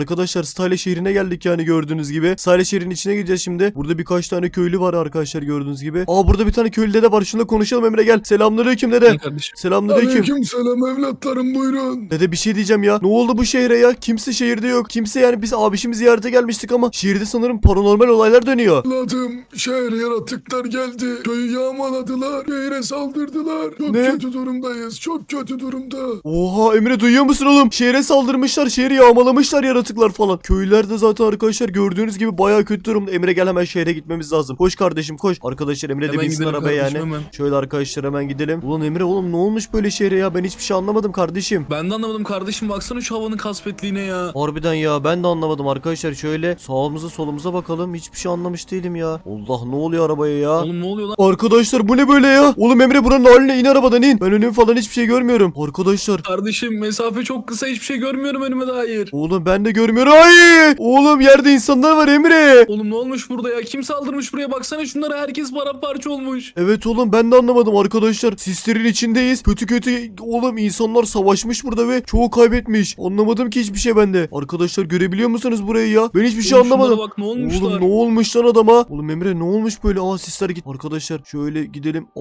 Arkadaşlar Style şehrine geldik yani gördüğünüz gibi. Style şehrin içine gireceğiz şimdi. Burada birkaç tane köylü var arkadaşlar gördüğünüz gibi. Aa burada bir tane köylü dede var. Şununla konuşalım Emre gel. Selamünaleyküm dede. Kardeşim. Selamünaleyküm. Aleyküm selam evlatlarım buyurun. Dede bir şey diyeceğim ya. Ne oldu bu şehre ya? Kimse şehirde yok. Kimse yani biz abişimi ziyarete gelmiştik ama şehirde sanırım paranormal olaylar dönüyor. Evladım şehir yaratıklar geldi. Köyü yağmaladılar. Şehre saldırdılar. Çok Ne? kötü durumdayız. Çok kötü durumda. Oha Emre duyuyor musun oğlum? Şehre saldırmışlar, şehri yağmalamışlar yaratıklar falan. Köylüler de zaten arkadaşlar gördüğünüz gibi bayağı kötü durumda. Emre gel hemen şehre gitmemiz lazım. Koş kardeşim koş. Arkadaşlar Emre de Hemen binsin gidelim arabaya yani. kardeşim, hemen. Şöyle arkadaşlar hemen gidelim. Ulan Emre oğlum ne olmuş böyle şehre ya? Ben hiçbir şey anlamadım kardeşim. Ben de anlamadım kardeşim baksana şu havanın kasvetliğine ya. Harbiden ya ben de anlamadım arkadaşlar. Şöyle sağımıza solumuza bakalım. Hiçbir şey anlamış değilim ya. Allah ne oluyor arabaya ya? Oğlum ne oluyor lan? Arkadaşlar bu ne böyle ya? Oğlum Emre buranın haline in arabadan in. Ben önüm falan hiçbir şey görmüyorum. Arkadaşlar Kardeşim mesafe çok kısa hiçbir şey görmüyorum önüme dair. Oğlum ben de görmüyorum. Ay! Oğlum yerde insanlar var Emre. Oğlum ne olmuş burada ya? Kim saldırmış buraya? Baksana şunlara herkes paramparça olmuş. Evet oğlum ben de anlamadım arkadaşlar. Sislerin içindeyiz. Kötü kötü oğlum insanlar savaşmış burada ve çoğu kaybetmiş. Anlamadım ki hiçbir şey bende. Arkadaşlar görebiliyor musunuz burayı ya? Ben hiçbir şey Oğlum şunlara anlamadım. bak ne olmuşlar. Oğlum ne olmuş lan adama? Oğlum Emre ne olmuş böyle? Aa sisler git. Arkadaşlar şöyle gidelim. Aa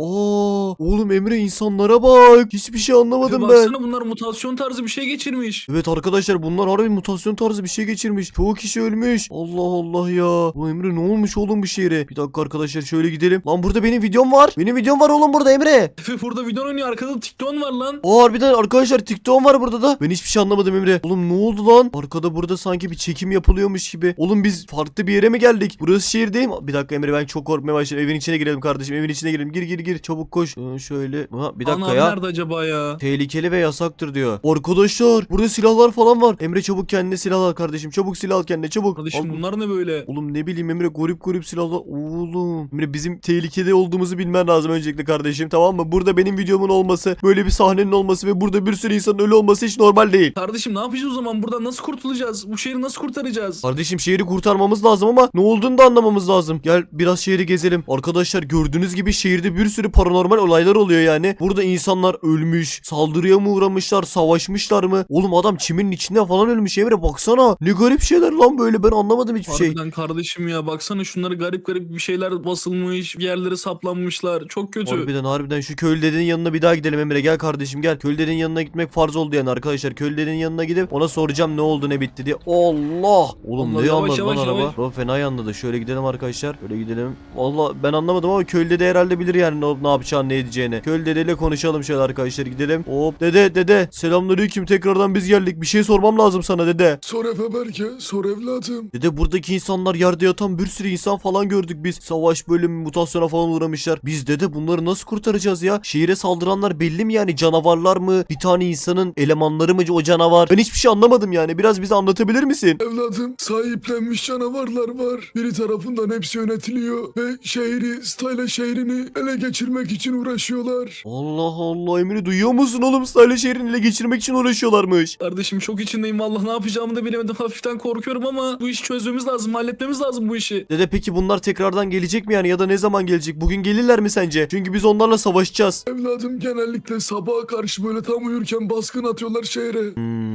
oğlum Emre insanlara bak. Hiçbir şey anlamadım ben. baksana bunlar mutasyon tarzı bir şey geçirmiş. Evet arkadaşlar bunlar harbi mutasyon tarzı bir şey geçirmiş. Çoğu kişi ölmüş. Allah Allah ya. Ulan Emre ne olmuş oğlum bu şehre? Bir dakika arkadaşlar şöyle gidelim. Lan burada benim videom var. Benim videom var oğlum burada Emre. Efe burada video oynuyor arkada TikTok var lan. Aa harbiden arkadaşlar TikTok'um var burada da. Ben hiçbir şey anlamadım Emre. Oğlum ne oldu lan? Arkada burada sanki bir çekim yapılıyormuş gibi. Oğlum biz farklı bir yere mi geldik? Burası şehir değil mi? Bir dakika Emre ben çok korkmaya başladım. Evin içine girelim kardeşim. Evin içine girelim. Gir gir gir. Çabuk koş. Ee, şöyle. Ha, bir dakika Anam ya. nerede acaba ya? Tehlikeli ve yasaktır diyor. Arkadaşlar burada silahlar falan var. Emre çabuk kendine silah al kardeşim. Çabuk silah al kendine çabuk. Kardeşim Al- bunlar ne böyle? Oğlum ne bileyim Emre garip garip silahlar. Oğlum. Emre bizim tehlikede olduğumuzu bilmen lazım öncelikle kardeşim tamam mı? Burada benim videomun olması, böyle bir sahnenin olması ve burada bir sürü insanın ölü olması hiç normal değil. Kardeşim ne yapacağız o zaman? Buradan nasıl kurtulacağız? Bu şehri nasıl kurtaracağız? Kardeşim şehri kurtarmamız lazım ama ne olduğunu da anlamamız lazım. Gel biraz şehri gezelim. Arkadaşlar gördüğünüz gibi şehirde bir sürü paranormal olaylar oluyor yani. Burada insanlar ölmüş, saldırıya mı uğramışlar, savaşmışlar mı? Oğlum adam çiminin içinde falan ölmüş Emre baksana. Ne garip şeyler lan böyle ben anlamadım hiçbir şey. Harbiden kardeşim ya baksana şunları garip garip bir şeyler basılmış, bir yerlere saplanmışlar. Çok kötü. Harbiden harbiden şu köylü dedenin yanına bir daha gidelim Emre gel kardeşim gel. Köylü dedenin yanına gitmek farz oldu yani arkadaşlar. Köylü dedenin yanına gidip ona soracağım ne oldu ne bitti diye. Allah! Oğlum Allah, ne yavaş, yanladı lan yavaş, araba? yavaş. Araba fena yanladı. Şöyle gidelim arkadaşlar. Şöyle gidelim. Valla ben anlamadım ama köylü dede herhalde bilir yani ne, ne yapacağını ne edeceğini. Köylü dedeyle konuşalım şöyle arkadaşlar gidelim. Hop dede dede selamünaleyküm tekrardan biz geldik. Bir şey sormam lazım sana dede. Sor Efe Berke sor evladım. Dede buradaki insanlar yerde yatan bir sürü insan falan gördük biz. Savaş bölümü mutasyona falan uğramışlar. Biz dede bunları nasıl kurtaracağız ya? Şehire saldıranlar belli mi yani? Canavarlar mı? Bir tane insanın elemanları mı o canavar? Ben hiçbir şey anlamadım yani. Biraz bize anlatabilir misin? Evladım sahiplenmiş canavarlar var. Biri tarafından hepsi yönetiliyor ve şehri, Style şehrini ele geçirmek için uğraşıyorlar. Allah Allah Emre duyuyor musun oğlum? Style şehrini ele geçirmek için uğraşıyorlarmış. Kardeşim çok içindeyim vallahi ne yapacağımı da bilemedim. Hafiften korkuyorum ama bu işi çözmemiz lazım. Halletmemiz lazım bu işi. Dede peki bunlar tekrardan gelecek mi yani ya da ne zaman gelecek? Bugün gelirler mi sence? Çünkü biz onlarla savaşacağız. Evladım genellikle sabaha karşı böyle tam uyurken baskın atıyorlar şehre. Hmm,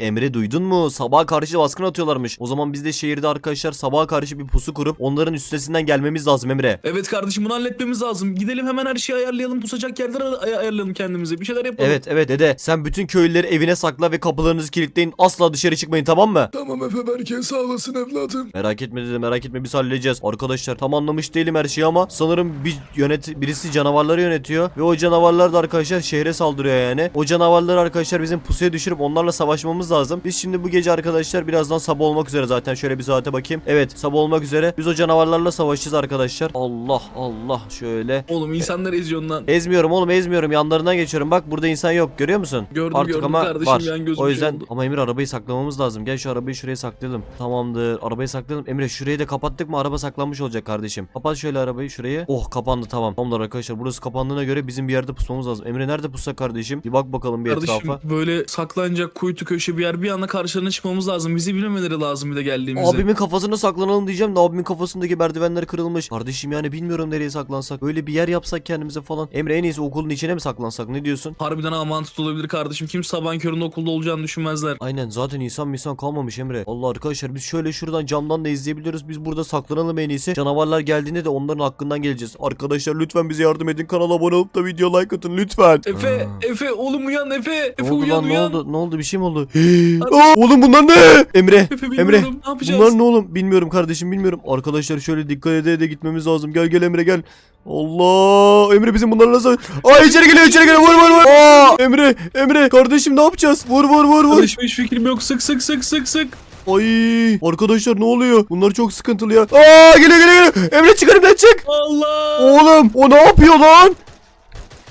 Emre duydun mu? Sabaha karşı baskın atıyorlarmış. O zaman biz de şehirde arkadaşlar sabaha karşı bir pusu kurup onların üstesinden gelmemiz lazım Emre. Evet kardeşim bunu halletmemiz lazım. Gidelim hemen her şeyi ayarlayalım. Pusacak yerler ay- ayarlayalım kendimize. Bir şeyler yapalım. Evet evet dede sen bütün köylüleri evine sakla ve kapılarınızı kilitleyin asla dışarı çıkmayın tamam mı? Tamam Efe Berke sağ olasın evladım. Merak etme dede merak etme biz halledeceğiz. Arkadaşlar tam anlamış değilim her şeyi ama sanırım bir yönet birisi canavarları yönetiyor ve o canavarlar da arkadaşlar şehre saldırıyor yani. O canavarları arkadaşlar bizim pusuya düşürüp onlarla savaşmamız lazım. Biz şimdi bu gece arkadaşlar birazdan sabah olmak üzere zaten şöyle bir saate bakayım. Evet sabah olmak üzere biz o canavarlarla savaşacağız arkadaşlar. Allah Allah şöyle. Oğlum insanları eziyorsun lan. Ezmiyorum oğlum ezmiyorum yanlarından geçiyorum. Bak burada insan yok görüyor musun? Gördüm, Artık gördüm ama kardeşim, var. yan gözüm O şey yüzden oldu. ama Emir arabayı saklamamız lazım. Gel şu arabayı şuraya saklayalım. Tamamdır. Arabayı saklayalım. Emre şurayı da kapattık mı araba saklanmış olacak kardeşim. Kapat şöyle arabayı şurayı. Oh kapandı tamam. Tamamdır arkadaşlar. Burası kapandığına göre bizim bir yerde pusmamız lazım. Emre nerede pussak kardeşim? Bir bak bakalım bir Kardeşim etrafa. böyle saklanacak kuytu köşe çalışıyor bir yer. Bir anda karşılarına çıkmamız lazım. Bizi bilmemeleri lazım bir de geldiğimizde. Abimin kafasına saklanalım diyeceğim de abimin kafasındaki merdivenler kırılmış. Kardeşim yani bilmiyorum nereye saklansak. Böyle bir yer yapsak kendimize falan. Emre en iyisi okulun içine mi saklansak ne diyorsun? Harbiden aman tutulabilir kardeşim. Kim sabahın köründe okulda olacağını düşünmezler. Aynen zaten insan insan kalmamış Emre. Allah arkadaşlar biz şöyle şuradan camdan da izleyebiliyoruz. Biz burada saklanalım en iyisi. Canavarlar geldiğinde de onların hakkından geleceğiz. Arkadaşlar lütfen bize yardım edin. Kanala abone olup da video like atın lütfen. Efe, Efe oğlum uyan Efe. Ne Efe oldu uyan lan ne uyan. oldu? Ne oldu bir şey mi oldu? Aa, oğlum bunlar ne? Emre. Efe. Emre. ne yapacağız? Bunlar ne oğlum? Bilmiyorum kardeşim bilmiyorum. Arkadaşlar şöyle dikkat ede de gitmemiz lazım. Gel gel Emre gel. Allah Emre bizim bunları nasıl? Aa içeri geliyor içeri geliyor vur vur vur. Aa Emre Emre kardeşim ne yapacağız? Vur vur vur vur. Kardeşim hiç fikrim yok. Sık sık sık sık sık. Ay arkadaşlar ne oluyor? Bunlar çok sıkıntılı ya. Aa geliyor geliyor geliyor. Emre çık önümden çık. Allah. Oğlum o ne yapıyor lan?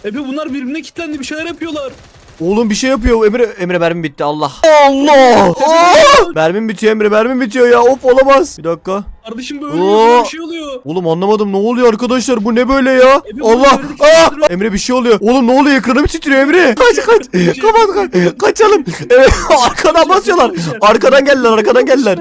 Efe bunlar birbirine kilitlendi bir şeyler yapıyorlar. Oğlum bir şey yapıyor. Emre Emre mermim bitti Allah. Allah. Aa! mermim bitiyor Emre mermim bitiyor ya. Of olamaz. Bir dakika. Kardeşim böyle Oo. bir şey oluyor. Oğlum anlamadım ne oluyor arkadaşlar bu ne böyle ya? Emre, Allah! gördük, Aa! Emre bir şey oluyor. Oğlum ne oluyor? Ekranım titriyor Emre. Kaç kaç. şey Kapat kaç. Kaçalım. Evet, arkadan basıyorlar. Arkadan geldiler arkadan geldiler.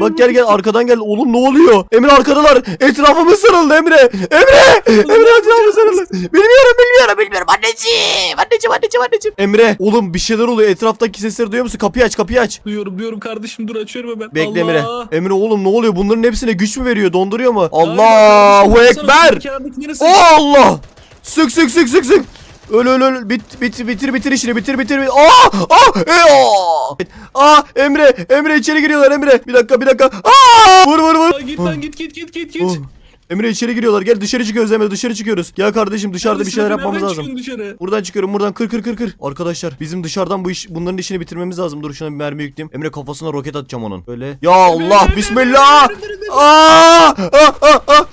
Bak gel gel arkadan gel. Oğlum ne oluyor? Emre arkadalar. Etrafımız sarıldı Emre. Emre! Emre etrafımız sarıldı. Bilmiyorum bilmiyorum bilmiyorum. Anneciğim. Anneciğim anneciğim anneciğim. Emre oğlum bir şeyler oluyor. Etraftaki sesleri duyuyor musun? Kapıyı aç kapıyı aç. Duyuyorum duyuyorum kardeşim dur açıyorum hemen. Bekle Allah. Emre. Emre oğlum ne oluyor? Bunların hepsine güç mü veriyor? Donduruyor mu? Allahu Ekber. Oh Allah! Sık sık sık sık sık. Öl öl öl bit bit bitir bitir işini bitir bitir. bitir. Aa! Aa! E, aa! Aa Emre Emre içeri giriyorlar Emre. Bir dakika bir dakika. Aa! Vur vur vur. Aa, Git lan git git git git git. Oh. Emre içeri giriyorlar. Gel dışarı çıkıyoruz Emre dışarı çıkıyoruz. Gel kardeşim dışarıda bir şeyler Nereden yapmamız lazım. çıkıyorsun dışarı? Buradan çıkıyorum buradan kır kır kır kır. Arkadaşlar bizim dışarıdan bu iş bunların işini bitirmemiz lazım. Dur şuna bir mermi yükleyeyim. Emre kafasına roket atacağım onun. Böyle. Ya Allah bismillah. Aa! Aa! Aa! Aa!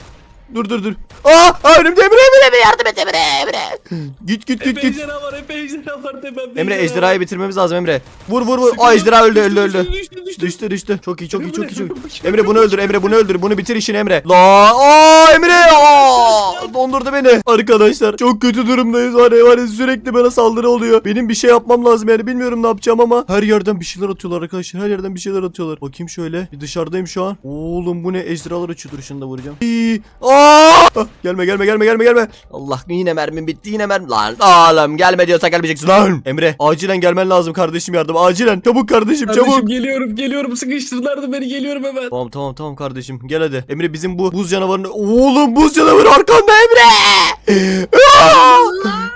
Dur dur dur. Aa! Aa önümde Emre Emre Emre yardım et Emre Emre. Git git git Efe git. ejderha var Efe ejderha var tepemde Emre ejderha ejderhayı bitirmemiz lazım Emre. Vur vur vur. Aa ejderha öldü öldü öldü. düştü, düştü, düştü. Düştü. Çok iyi çok iyi çok iyi çok iyi. Emre, bunu öldür Emre bunu öldür. Bunu bitir işini Emre. La aa Emre aa dondurdu beni. Arkadaşlar çok kötü durumdayız var ya var ya sürekli bana saldırı oluyor. Benim bir şey yapmam lazım yani bilmiyorum ne yapacağım ama her yerden bir şeyler atıyorlar arkadaşlar. Her yerden bir şeyler atıyorlar. Bakayım şöyle. Bir dışarıdayım şu an. Oğlum bu ne ejderhalar uçuyor. Dur şunu da vuracağım. İyi. Aa! Ah, Gelme gelme gelme gelme gelme. Allah yine mermim bitti yine mermim. Lan oğlum gelme diyorsa gelmeyeceksin lan. Emre acilen gelmen lazım kardeşim yardım. Acilen. Çabuk kardeşim çabuk. Kardeşim geliyorum geliyorum sıkıştırdılar da beni geliyorum hemen. Tamam tamam tamam kardeşim gel hadi. Emre bizim bu buz canavarını... Oğlum buz canavarı arkanda Emre!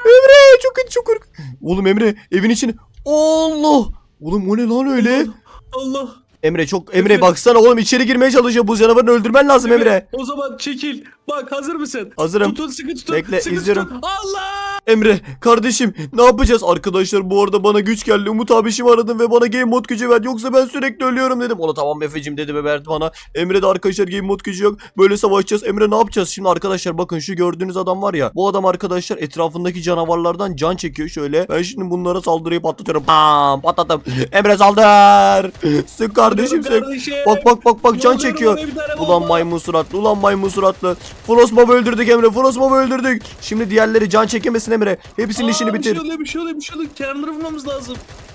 Emre çok kötü çok kork. Oğlum Emre evin içine... Allah! Oğlum o ne lan öyle? Allah. Emre çok Emre Efe. baksana oğlum içeri girmeye çalışıyor. Buz canavarını öldürmen lazım Emre. O zaman çekil. Bak hazır mısın? Hazırım. Tutun sıkı tutun. Bekle, sıkı izliyorum. Tutun. Allah. Emre kardeşim ne yapacağız? Arkadaşlar bu arada bana güç geldi. Umut abişimi aradım ve bana game mod gücü verdi. Yoksa ben sürekli ölüyorum dedim. Ona tamam Efe'cim dedi ve verdi bana. Emre de arkadaşlar game mod gücü yok. Böyle savaşacağız. Emre ne yapacağız? Şimdi arkadaşlar bakın şu gördüğünüz adam var ya. Bu adam arkadaşlar etrafındaki canavarlardan can çekiyor şöyle. Ben şimdi bunlara saldırıyı patlatıyorum. Bam patlattım. Emre saldır. Sık kardeşim sık. Bak bak bak bak can çekiyor. Ulan maymun suratlı ulan maymun suratlı. Frostmob'u öldürdük Emre Frostmob'u öldürdük. Şimdi diğerleri can çekemesin Emre. Hepsinin işini Bir bitir. şey oluyor bir şey oluyor bir şey oluyor. Kenarları vurmamız lazım.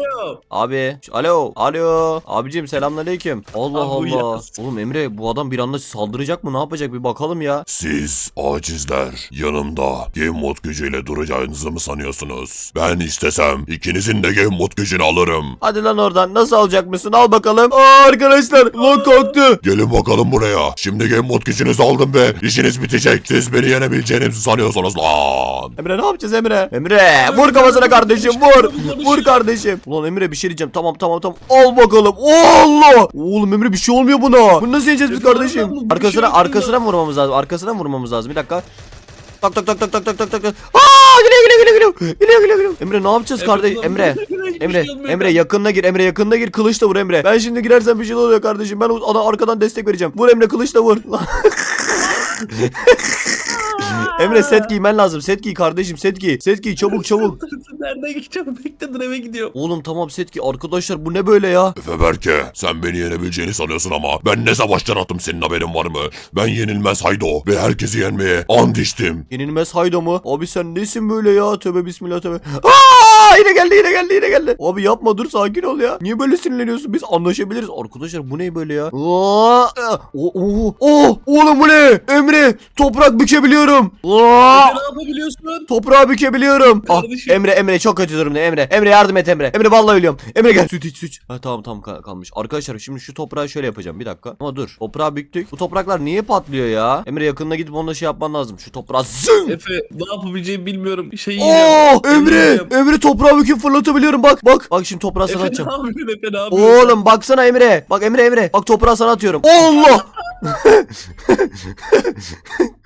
Alo. Abi alo alo abicim selamünaleyküm. Allah Abi Allah. uyuyamaz. Oğlum Emre bu adam bir anda saldıracak mı ne yapacak bir bakalım ya. Siz acizler yanımda game mod gücüyle duracağınızı mı sanıyorsunuz? Ben istesem ikinizin de game mod gücünü alırım. Hadi lan oradan nasıl alacak mısın al bakalım. Aa arkadaşlar lan kalktı. Gelin bakalım buraya. Şimdi game mod gücünüzü aldım ve işiniz bitecek. Siz beni yenebileceğinizi sanıyorsunuz lan. Emre ne yapacağız Emre? Emre vur kafasına kardeşim vur. Vur kardeşim. Ulan Emre bir şey diyeceğim tamam tamam tamam. Al bakalım. Allah. Oğlum Emre bir şey olmuyor buna. Bunu nasıl yeneceğiz biz kardeşim? bir şey Arkasına arkasına mı vurmamız lazım? Arkasına mı vurmamız lazım? Bir dakika. Tak tak tak tak tak tak tak tak. Aa! Geliyor geliyor geliyor geliyor. Geliyor geliyor geliyor. Emre ne yapacağız kardeş? Emre. Emre, şey olmuyor Emre kanka. yakınına gir. Emre yakınına gir. Kılıçla vur Emre. Ben şimdi girersem bir şey oluyor kardeşim. Ben ana arkadan destek vereceğim. Vur Emre kılıçla vur. Emre set giymen lazım. Set giy kardeşim. Set giy. Set giy çabuk çabuk. Nereden gideceğim? Bekle dur eve gidiyorum. Oğlum tamam set giy. Arkadaşlar bu ne böyle ya? Efe Berke sen beni yenebileceğini sanıyorsun ama ben ne savaşlar attım senin haberin var mı? Ben yenilmez Haydo ve herkesi yenmeye and içtim. Yenilmez hayda mı? Abi sen nesin böyle ya? Tövbe bismillah tövbe. Aa yine geldi yine geldi yine geldi. Abi yapma dur sakin ol ya. Niye böyle sinirleniyorsun? Biz anlaşabiliriz. Arkadaşlar bu ne böyle ya? Aa, o, o, o, oğlum bu ne? Emre toprak bükebiliyorum. Aa, Efe, ne yapabiliyorsun? toprağı bükebiliyorum. Ah, Kardeşim. Emre Emre çok kötü durumda Emre. Emre yardım et Emre. Emre vallahi ölüyorum. Emre gel. Süt iç süt. Ha tamam tamam kal- kalmış. Arkadaşlar şimdi şu toprağı şöyle yapacağım. Bir dakika. Ama dur. Toprağı büktük. Bu topraklar niye patlıyor ya? Emre yakınına gidip onunla şey yapman lazım. Şu toprağı zın. Efe ne yapabileceğimi bilmiyorum. Şey Oo Emre yiyeceğim. Emre toprağı büküp fırlatabiliyorum bak bak bak şimdi toprağı sana Efe ne atacağım. yapıyorsun Efe ne yapıyorsun? Oğlum baksana Emre bak Emre Emre bak toprağı sana atıyorum. Allah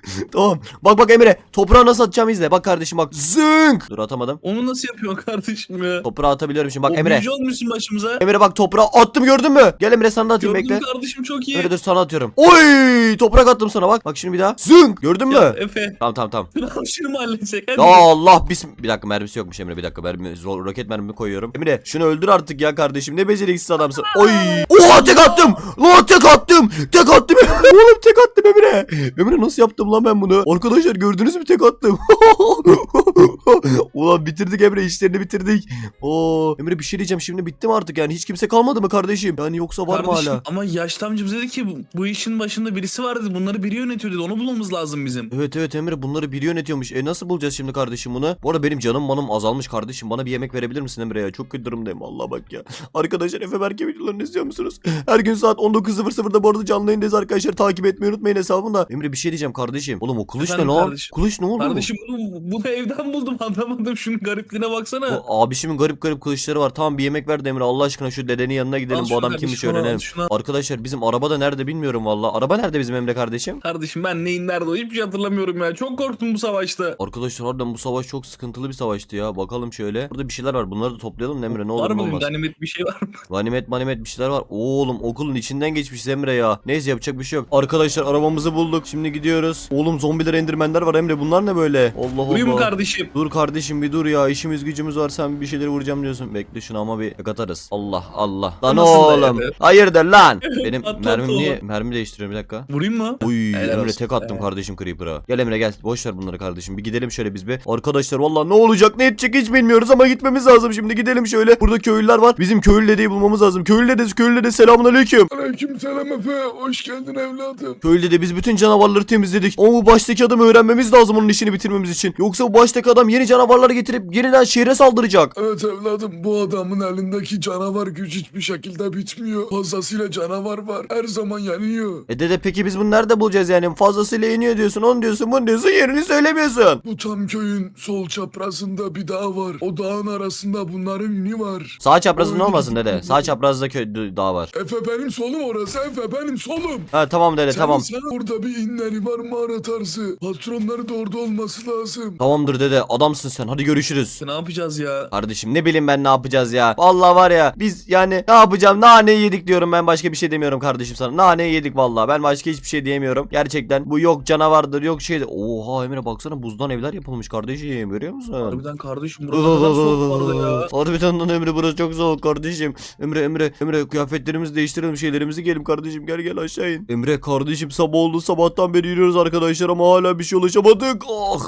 Tamam bak bak Emre toprağı nasıl atacağımı izle bak kardeşim bak zınk Dur atamadım Onu nasıl yapıyorsun kardeşim ya? Toprağı atabiliyorum şimdi bak O Emre büyücü olmuşsun başımıza. Emre bak toprağı attım gördün mü? Gel Emre sana da atayım Gördüm bekle. kardeşim çok iyi. Emre dur sana atıyorum. Oy toprak attım sana bak. Bak şimdi bir daha. Zınk gördün mü? Ya Efe Tamam tamam tamam. şunu mu halledecek? Hadi. Ya Allah bis bir dakika mermisi yokmuş Emre bir dakika mermi zor roket mermimi koyuyorum. Emre şunu öldür artık ya kardeşim ne beceriksiz adamsın. Oy! Oha tek attım. Lan tek attım. Tek attım. Oğlum tek attım Emre. Emre nasıl yaptım lan ben bunu? Arkadaşlar gördünüz mü tek attım. Ulan bitirdik Emre işlerini bitirdik. Oo Emre bir şey diyeceğim şimdi bitti mi artık yani hiç kimse kalmadı mı kardeşim? Yani yoksa var mı Kardeşim, hala? Ama yaşlı amcamız dedi ki bu, bu işin başında birisi var dedi. Bunları biri yönetiyor dedi. Onu bulmamız lazım bizim. Evet evet Emre bunları biri yönetiyormuş. E nasıl bulacağız şimdi kardeşim bunu? Bu arada benim canım manım azalmış kardeşim. Bana bir yemek verebilir misin Emre ya? Çok kötü durumdayım Allah bak ya. Arkadaşlar Efe Berke videolarını izliyor musunuz? Her gün saat 19.00'da bu arada canlı yayındayız arkadaşlar. Takip etmeyi unutmayın hesabında. Emre bir şey diyeceğim kardeşim. Oğlum o kılıç Efendim ne lan? kardeşim? Kılıç ne oldu? Kardeşim bunu, bunu evden buldum anlamadım. Şunun garipliğine baksana. O abişimin garip garip kılıçları var. Tamam bir yemek ver de Emre Allah aşkına şu dedenin yanına gidelim. Al Bu şunu adam kardeşim, kimmiş şunu al, öğrenelim. şunu al. Arkadaşlar bizim araba da nerede bilmiyorum valla. Araba nerede bizim Emre kardeşim? Kardeşim ben neyin nerede o hiçbir şey hatırlamıyorum ya. Çok korktum bu savaşta. Arkadaşlar harbiden bu savaş çok sıkıntılı bir savaştı ya. Bakalım şöyle. Burada bir şeyler var. Bunları da toplayalım Emre ne olur var ne mı olmaz. ganimet bir şey var mı? Ganimet manimet bir şeyler var. Oğlum okulun içinden geçmiş Emre ya. Neyse yapacak bir şey yok. Arkadaşlar arabamızı bulduk. Şimdi gidiyoruz. Oğlum zombiler endirmenler var Emre. Bunlar ne böyle? Allah Vurayım mı Allah. kardeşim? Dur kardeşim bir dur ya. İşimiz gücümüz var. Sen bir şeyleri vuracağım diyorsun. Bekle şunu ama bir atarız. Allah Allah. Lan Nasıl da oğlum. evet. Hayırdır lan? Benim At, at mermim niye? oğlum. Mermi değiştiriyorum bir dakika. Vurayım mı? Uy Helal Emre olsun. tek attım Evet. kardeşim Creeper'a. Gel Emre gel. Boş ver bunları kardeşim. Bir gidelim şöyle biz bir. Arkadaşlar valla ne olacak ne edecek hiç bilmiyoruz ama gitmemiz lazım şimdi. Gidelim şöyle. Burada köylüler var. Bizim köylü dedeyi bulmamız lazım. Köylü dedesi köylü dede selamun aleyküm. Aleyküm selam Efe. Hoş geldin evladım. Köylü dede biz bütün canavarları temizledik. Ama bu baştaki adamı öğrenmemiz lazım onun işini bitirmemiz için. Yoksa bu baştaki adam yeni canavarları getirip yeniden şehre saldıracak. Evet evladım bu adamın elindeki canavar güç hiçbir şekilde bitmiyor. Fazlasıyla canavar var. Her zaman yanıyor. E dede peki biz bunu nerede bulacağız yani? Fazlasıyla iniyor diyorsun, onu diyorsun, bunu diyorsun, yerini söylemiyorsun. Bu tam köyün sol çaprazında bir dağ var. O dağın arasında bunların ünü var. Sağ çaprazında Öyle olmasın dede. Sağ çaprazda köy dağ var. Efe benim solum orası Efe benim solum. Ha tamam dede tamam. Sen orada bir inleri var mağara tarzı. Patronları da orada olması lazım. Tamamdır dede adamsın sen hadi görüşürüz. Ne yapacağız ya? Kardeşim ne bileyim ben ne yapacağız ya. Vallahi var ya biz yani ne yapacağım naneyi yedik diyorum ben başka bir şey demiyorum kardeşim sana. Naneyi yedik vallahi ben başka hiçbir şey diyemiyorum. Gerçekten bu yok canavardır yok şeydir. Oha Emre baksana buzdan evler yapılmış kardeşim görüyor musun? Harbiden kardeşim burada kadar soğuk vardı ya. Harbiden lan Emre burası çok soğuk kardeşim. Emre Emre Emre kıyafetlerimizi değiştirelim şeylerimizi giyelim kardeşim gel gel aşağı in. Emre kardeşim sabah oldu sabahtan beri yürüyoruz arkadaşlar ama hala bir şey ulaşamadık. Ah.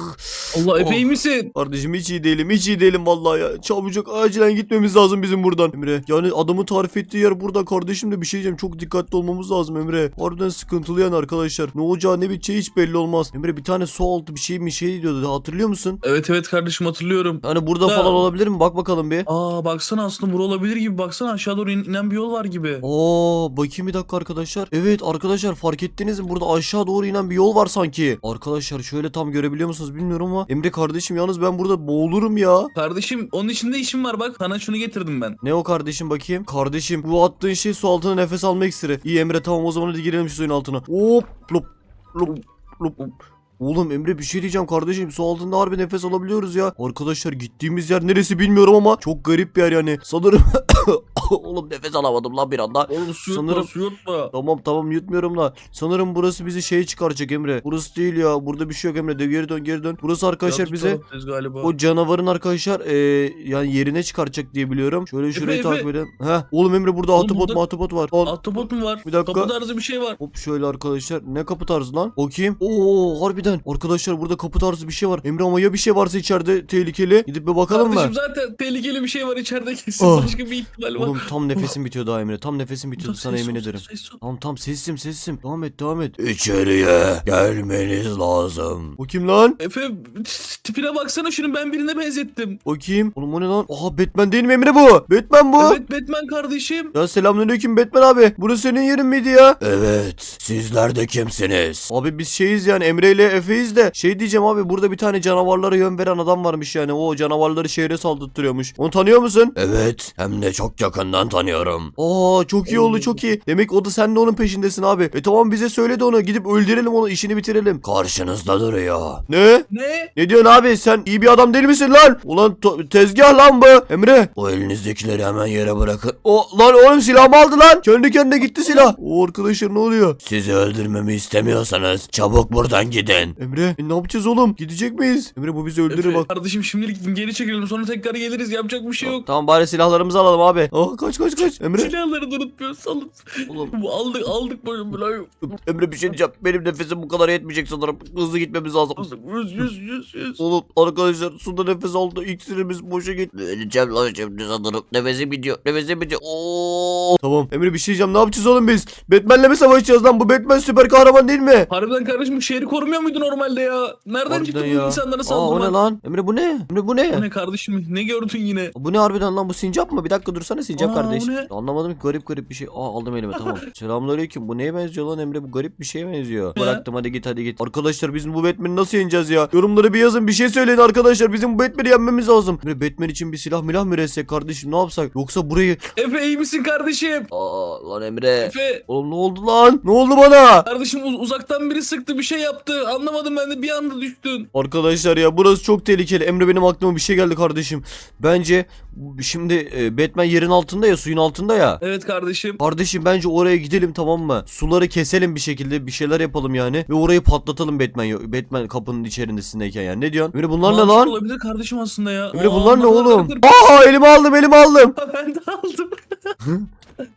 Allah Oh. iyi misin? Kardeşim hiç iyi değilim hiç iyi değilim vallahi ya. Çabucak acilen gitmemiz lazım bizim buradan. Emre yani adamın tarif ettiği yer burada kardeşim de bir şey diyeceğim. Çok dikkatli olmamız lazım Emre. Harbiden sıkıntılı yani arkadaşlar. Ne olacağı ne biteceği hiç belli olmaz. Emre bir tane su altı bir şey mi şey diyordu hatırlıyor musun? Evet evet kardeşim hatırlıyorum. Hani burada Da- falan olabilir mi? Bak bakalım bir. Aa baksana aslında bura olabilir gibi. Baksana aşağı doğru in- inen bir yol var gibi. Oo bakayım bir dakika arkadaşlar. Evet arkadaşlar fark ettiniz mi? Burada aşağı doğru inen bir yol var sanki. Arkadaşlar şöyle tam görebiliyor musunuz bilmiyorum ama. Emre kardeşim yalnız ben burada boğulurum ya. Kardeşim onun içinde işim var bak. Sana şunu getirdim ben. Ne o kardeşim bakayım? Kardeşim bu attığın şey su altına nefes alma iksiri. İyi Emre tamam o zaman hadi girelim şu suyun altına. Hop lop lop lop. Oğlum Emre bir şey diyeceğim kardeşim. Su altında harbi nefes alabiliyoruz ya. Arkadaşlar gittiğimiz yer neresi bilmiyorum ama çok garip bir yer yani. Sanırım Oğlum nefes alamadım lan bir anda. Oğlum su Sanırım- yutma su yutma. Tamam tamam yutmuyorum da. Sanırım burası bizi şeye çıkaracak Emre. Burası değil ya. Burada bir şey yok Emre. De geri dön geri dön. Burası arkadaşlar Yanlış bize taraftayız galiba. o canavarın arkadaşlar e, yani yerine çıkaracak diye biliyorum. Şöyle şurayı Efe, takip edelim. Heh. Oğlum Emre burada Oğlum ahtapot burada- mahtapot var. Al. Ahtapot mu var? Bir dakika. Kapı tarzı bir şey var. Hop şöyle arkadaşlar. Ne kapı tarzı lan? Bakayım. Oo harbiden. Arkadaşlar burada kapı tarzı bir şey var. Emre ama ya bir şey varsa içeride tehlikeli. Gidip bir bakalım mı? Kardeşim zaten tehlikeli bir şey var içeride kesin. Ah. Başka bir var. Oğlum tam nefesim bitiyor daha Emre. Tam nefesim bitiyordu sana Ses emin ol, ederim. Tamam tamam sesim sesim. Devam et devam et. İçeriye gelmeniz lazım. O kim lan? Efe tipine baksana şunu ben birine benzettim. Bakayım. Oğlum o ne lan? Aha Batman değil mi Emre bu? Batman bu. Evet Batman kardeşim. Ya selamünaleyküm Batman abi. Burası senin yerin miydi ya? Evet, sizler de kimsiniz? Abi biz şeyiz yani Emre ile Efe'yiz de şey diyeceğim abi burada bir tane canavarlara yön veren adam varmış yani o canavarları şehre saldırtıyormuş. Onu tanıyor musun? Evet, hem de çok yakından tanıyorum. Aa çok iyi oldu çok iyi. Demek o da sen de onun peşindesin abi. E tamam bize söyledi onu gidip öldürelim onu işini bitirelim. Karşınızda duruyor. Ne? Ne? Ne diyorsun abi sen iyi bir adam değil misin lan? Ulan tezgah lan bu. Emre. O elinizdekileri hemen yere bırakın. O lan oğlum silahımı aldı lan. Kendi kendine gitti silah. O arkadaşlar ne oluyor? Sizi öldürmemi istemiyorsanız çabuk buradan gidin. Emre e, ne yapacağız oğlum? Gidecek miyiz? Emre bu bizi öldürür Efe, bak. kardeşim şimdilik geri çekelim sonra tekrar geliriz yapacak bir şey yok. Tamam bari silahlarımızı alalım abi. Oh kaç kaç kaç. Emre. Silahları da unutmuyoruz salın. Oğlum aldık aldık böyle böyle. Emre bir şey diyeceğim. Benim nefesim bu kadar yetmeyecek sanırım. Hızlı gitmemiz lazım. Yüz yüz yüz yüz. Oğlum arkadaşlar suda nefes aldı. İksirimiz boşa gitti. Öleceğim lan şimdi sanırım. Nefesim bitiyor. Nefesim bitiyor. Oo. Tamam Emre bir şey diyeceğim. Ne yapacağız oğlum biz? Batman'le mi savaşacağız lan? Bu Batman süper kahraman değil mi? Harbiden kardeşim şehri korumuyor muydu normalde ya? Nereden çıktı bu insanlara Aa o ne saldırmak? lan? Emre bu ne? Emre bu ne? Bu ne kardeşim ne gördün yine? Bu ne harbiden lan bu sincap mı? Bir dakika dursana sincap Aa, kardeş. bu ne? Anlamadım ki garip garip bir şey. Aa aldım elime tamam. Selamünaleyküm. Bu neye benziyor lan Emre? Bu garip bir şeye benziyor. Bıraktım hadi git hadi git. Arkadaşlar biz bu Batman'i nasıl yeneceğiz ya? Yorumlara bir yazın bir şey söyleyin arkadaşlar. Bizim bu Batman'i yenmemiz lazım. Emre Batman için bir silah milah mı üretsak kardeşim ne yapsak? Yoksa burayı... Efe iyi misin kardeşim? Aa lan Emre. Efe Oğlum ne oldu lan? Ne oldu bana? kardeşim uz- uzaktan biri sıktı bir şey yaptı. Anlamadım ben de bir anda düştün. Arkadaşlar ya burası çok tehlikeli. Emre benim aklıma bir şey geldi kardeşim. Bence bu- şimdi e, Batman yerin altında ya suyun altında ya. Evet kardeşim. Kardeşim bence oraya gidelim tamam mı? Suları keselim bir şekilde bir şeyler yapalım yani. Ve orayı patlatalım Batman Batman kapının içerisindeyken yani. Ne diyorsun? Emre bunlar ne Mantıklı lan? Olabilir kardeşim aslında ya. Emre Aa, bunlar ne oğlum? Aa elimi aldım elimi aldım. ben de aldım.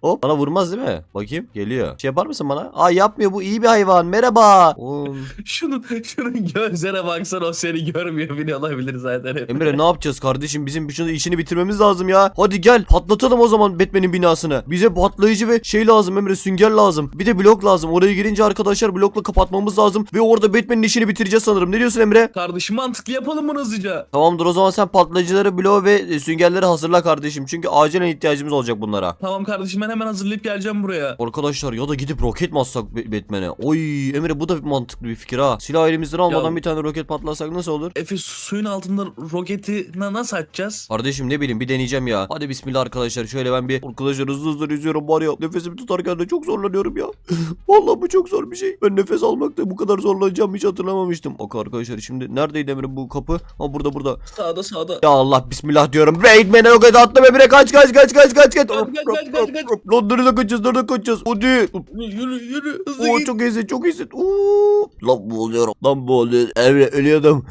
Hop bana vurmaz değil mi? Bakayım geliyor. Şey yapar mısın bana? Aa yapmıyor bu iyi bir hayvan merhaba. Oğlum. şunun, şunun gözlere baksana o seni görmüyor bile olabilir zaten. Emre ne yapacağız kardeşim? Bizim şunu işini bitirmemiz lazım ya. Hadi gel patlatalım o zaman Batman'in binasını. Bize patlayıcı ve şey lazım Emre sünger lazım. Bir de blok lazım. Oraya girince arkadaşlar blokla kapatmamız lazım. Ve orada Batman'in işini bitireceğiz sanırım. Ne diyorsun Emre? Kardeşim mantıklı yapalım bunu hızlıca. Tamamdır o zaman sen patlayıcıları, bloğu ve süngerleri hazırla kardeşim. Çünkü acilen ihtiyacımız olacak bunlara. Tamam kardeşim ben hemen hazırlayıp geleceğim buraya. Arkadaşlar ya da gidip roket mi atsak Ba- Batman'e? Oy Emre bu da mantıklı bir fikir ha. Silah elimizden almadan Ya- bir tane roket patlasak nasıl olur? Efe su- suyun altında roketi na- nasıl açacağız? Kardeşim ne bileyim bir deneyeceğim ya. Hadi bismillah arkadaşlar. Şöyle ben bir arkadaşlar hızlı hızlı yüzüyorum var ya. Nefesimi tutarken de çok zorlanıyorum ya. Vallahi bu çok zor bir şey. Ben nefes almakta bu kadar zorlanacağımı hiç hatırlamamıştım. Bak arkadaşlar şimdi neredeydi Emre bu kapı? Ha burada burada. Sağda sağda. Ya Allah bismillah diyorum. Raidman'e roket attım Emre kaç kaç kaç kaç kaç kaç. Kaç, kaç, kaç, kaç, kaç. Lan nerede kaçacağız nerede kaçacağız? Hadi. Yürü yürü hızlı Oo git. çok iyisin çok iyisin. Oo. Lan boğuluyorum. Lan boğuluyorum. Emre ölüyordum.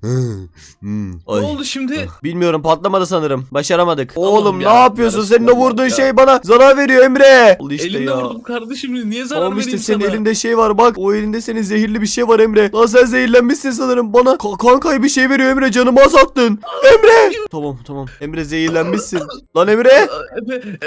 Hmm, Ne Ay. oldu şimdi? Bilmiyorum patlamadı sanırım. Başaramadık. Allah'ım Oğlum ne ya, yapıyorsun? yarısı Senin o oldu vurduğun ya. şey bana zarar veriyor Emre. Al işte Elimde ya. vurdum kardeşim niye zarar Tamam işte vereyim senin sana? elinde şey var bak o elinde senin zehirli bir şey var Emre. Lan sen zehirlenmişsin sanırım bana ka- kan kaybı şey veriyor Emre canımı azalttın. Emre. tamam tamam Emre zehirlenmişsin. Lan Emre. Efe, Efe,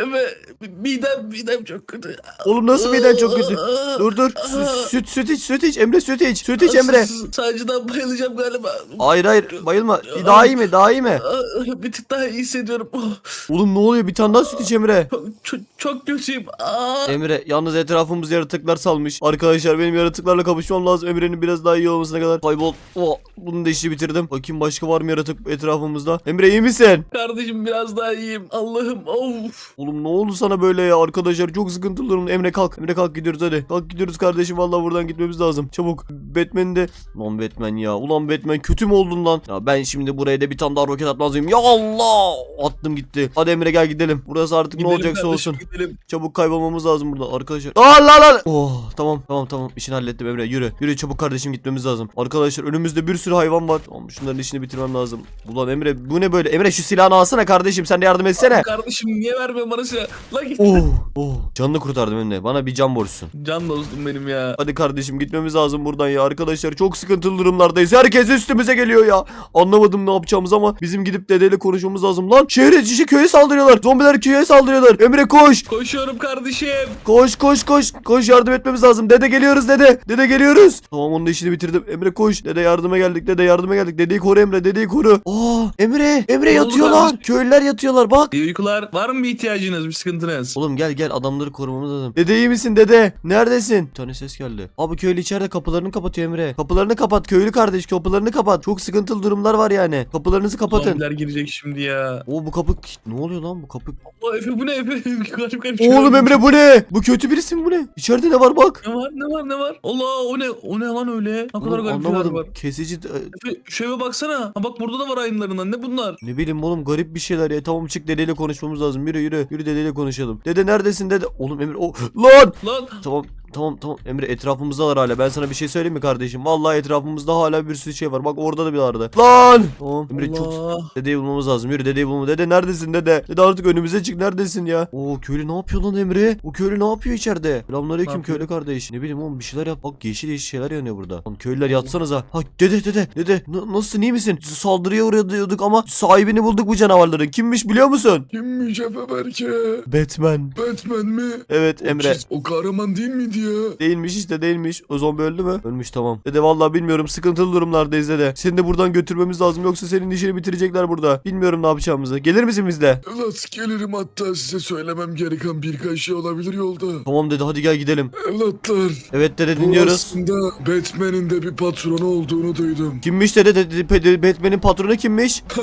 midem, midem çok kötü. Oğlum nasıl miden çok kötü. Dur dur Sü- süt süt iç süt iç Emre süt iç. Süt iç Emre. Sadece'den bayılacağım galiba. Hayır hayır bayılma. Daha iyi mi daha iyi mi? Bir tık daha iyi hissediyorum. Oh, Oğlum ne oluyor bir tane daha süt iç Emre. çok, çok kötüyüm. Aa. Emre yalnız etrafımız yaratıklar salmış. Arkadaşlar benim yaratıklarla kapışmam lazım. Emre'nin biraz daha iyi olmasına kadar. Kaybol. Oh, bunu da işi bitirdim. Bakayım başka var mı yaratık etrafımızda? Emre iyi misin? Kardeşim biraz daha iyiyim. Allah'ım of. Oğlum ne oldu sana böyle ya arkadaşlar çok sıkıntılı durum. Emre kalk. Emre kalk gidiyoruz hadi. Kalk gidiyoruz kardeşim vallahi buradan gitmemiz lazım. Çabuk. Batman de. Lan Batman ya. Ulan Batman kötü mü oldun lan? Ya ben şimdi buraya da bir tane daha roket atmaz mıyım? Ya Allah! Attım gitti. Hadi Emre gel gidelim. Burası artık Gidelim ne olacaksa kardeşim, olsun. Gidelim. Çabuk kaybolmamız lazım burada arkadaşlar. Aa lan lan. Oh tamam tamam tamam işini hallettim Emre yürü. Yürü çabuk kardeşim gitmemiz lazım. Arkadaşlar önümüzde bir sürü hayvan var. Tamam şunların işini bitirmem lazım. Ulan Emre bu ne böyle? Emre şu silahını alsana kardeşim sen de yardım etsene. Kardeşim niye vermiyorsun bana silah? Lan git. Oh oh canını kurtardım Emre. Bana bir can borçsun. Can dostum benim ya. Hadi kardeşim gitmemiz lazım buradan ya. Arkadaşlar çok sıkıntılı durumlardayız. Herkes üstümüze geliyor ya. Anlamadım ne yapacağımız ama bizim gidip dedeyle konuşmamız lazım. Lan şehre içi köye saldırıyorlar. Zombiler köye saldırıyorlar. Emre koş. Koşuyorum kardeşim. Koş koş koş. Koş yardım etmemiz lazım. Dede geliyoruz dede. Dede geliyoruz. Tamam onun da işini bitirdim. Emre koş. Dede yardıma geldik. Dede yardıma geldik. Dedeyi koru Emre. Dedeyi koru. Aa Emre. Emre Ne yatıyorlar. Köylüler yatıyorlar bak. İyi uykular. Var mı bir ihtiyacınız, bir sıkıntınız? Oğlum gel gel adamları korumamız lazım. Dede iyi misin dede? Neredesin? Bir tane ses geldi. Abi köylü içeride kapılarını kapatıyor Emre. Kapılarını kapat köylü kardeş kapılarını kapat. Çok sıkıntılı durumlar var yani. Kapılarınızı kapatın. Zombiler girecek şimdi ya. Oo bu kapı ne oluyor lan bu kapı? Allah Efe bu ne Efe? garip garip şeyler Oğlum. Emre bu ne? Bu kötü birisi mi bu ne? İçeride ne var bak. Ne var ne var ne var? Allah o ne? O ne lan öyle? Ne kadar Oğlum, garip şeyler anlamadım. var. Kesici Efe şu eve baksana. Ha bak burada da var aynılarından. Ne bunlar? Ne bileyim oğlum garip bir şeyler ya. Tamam çık dedeyle konuşmamız lazım. Yürü yürü. Yürü dedeyle konuşalım. Dede neredesin dede? Oğlum Emre o lan. Lan Tamam tamam tamam Emre etrafımızdalar hala. Ben sana bir şey söyleyeyim mi kardeşim? Vallahi etrafımızda hala bir sürü şey var. Bak orada da bir vardı. Lan. Tamam Emre çok Allah. Dedeyi bulmamız lazım. Yürü dedeyi bulmamız. Dede neredesin dede? Dede artık önümüze çık. Neredesin ya? Oo köylü ne yapıyor lan Emre? O köylü ne yapıyor içeride? Selamünaleyküm köylü kardeş. Ne bileyim oğlum bir şeyler yap. Bak yeşil yeşil şeyler yanıyor burada. Lan köylüler yatsanıza. Ha dede dede dede. N- nasılsın iyi misin? Saldırıya uğruyorduk ama sahibini bulduk bu canavarların. Kimmiş biliyor musun? Kimmiş Efe Berke? Batman. Batman mi? Evet O Emre. çiz- O kahraman değil miydi ya? Değilmiş işte değilmiş. O zombi öldü mü? Ölmüş tamam. Dede vallahi bilmiyorum sıkıntılı durumlardayız dede. Seni de buradan götürmemiz lazım yoksa senin işini bitirecekler burada. Bilmiyorum ne yapacağımızı. Gelir misin bizle? Evlat gelirim hatta size söylemem gereken birkaç şey olabilir yolda. Tamam dede hadi gel gidelim. Evlatlar. Evet dede dinliyoruz. aslında Batman'in de bir patronu olduğunu duydum. Kimmiş dede? Dede- dede- Batman'in patronu kimmiş?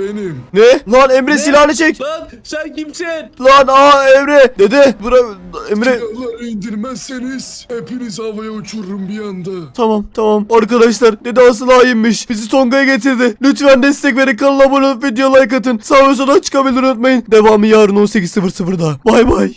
Benim. Ne? Lan Emre silahını çek. Lan sen kimsin? Lan aa Emre. Dede bura Emre. Silahları indirmezseniz hepiniz havaya uçururum bir anda. Tamam tamam. Arkadaşlar dede asıl hainmiş. Bizi Tonga'ya getirdi. Lütfen destek verin. Kanala abone olup video like atın. Sağ ve sola çıkabilir unutmayın. Devamı yarın 18.00'da. Bay bay.